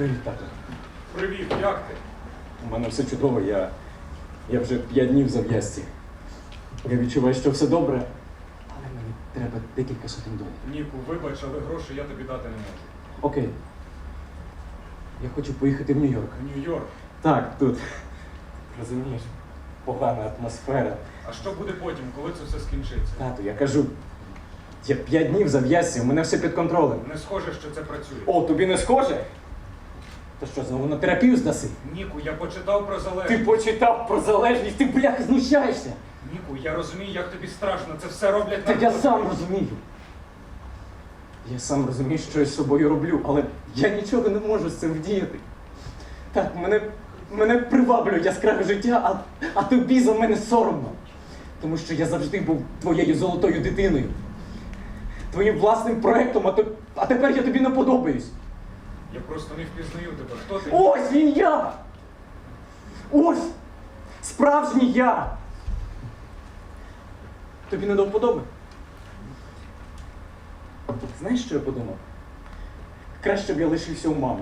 Привіт, тато. Привіт, як ти? У мене все чудово, я, я вже п'ять днів в зав'язці. Я відчуваю, що все добре, але мені треба декілька сотень доларів. Ніку, вибач, але грошей я тобі дати не можу. Окей. Я хочу поїхати в Нью-Йорк. В Нью-Йорк. Так, тут. Розумієш, погана атмосфера. А що буде потім, коли це все скінчиться? Тато, я кажу, я п'ять днів в зав'язці, у мене все під контролем. Не схоже, що це працює. О, тобі не схоже? То що, знову на терапію здаси? Ніку, я почитав про Ти залежність. почитав про залежність, ти бляха знущаєшся. Ніку, я розумію, як тобі страшно. Це все роблять Та я сам розумію. Я сам розумію, що я з собою роблю, але я нічого не можу з цим вдіяти. Так, мене, мене приваблює яскраве життя, а, а тобі за мене соромно. Тому що я завжди був твоєю золотою дитиною. Твоїм власним проектом, а, то, а тепер я тобі не подобаюсь. Я просто не впізнаю тебе. Хто ти? Ось він я! Ось! Справжній я! Тобі не до вподоби? Знаєш, що я подумав? Краще б я лишився у мами.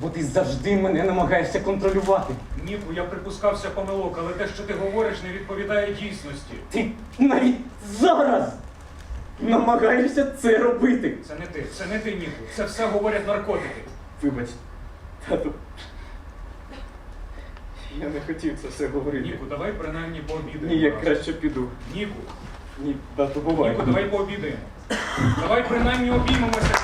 Бо ти завжди мене намагаєшся контролювати. Ніку, я припускався помилок, але те, що ти говориш, не відповідає дійсності. Ти навіть зараз намагаєшся це робити. Це не ти, це не ти, Ніку. Це все говорять наркотики. Вибач, тату. Я не хотів це все говорити. Ніку, давай принаймні пообідаємо. Ні, я разом. краще піду. Ніку, Ні, тату, бувай. Ніку, давай пообідаємо. Давай принаймні обіймемося.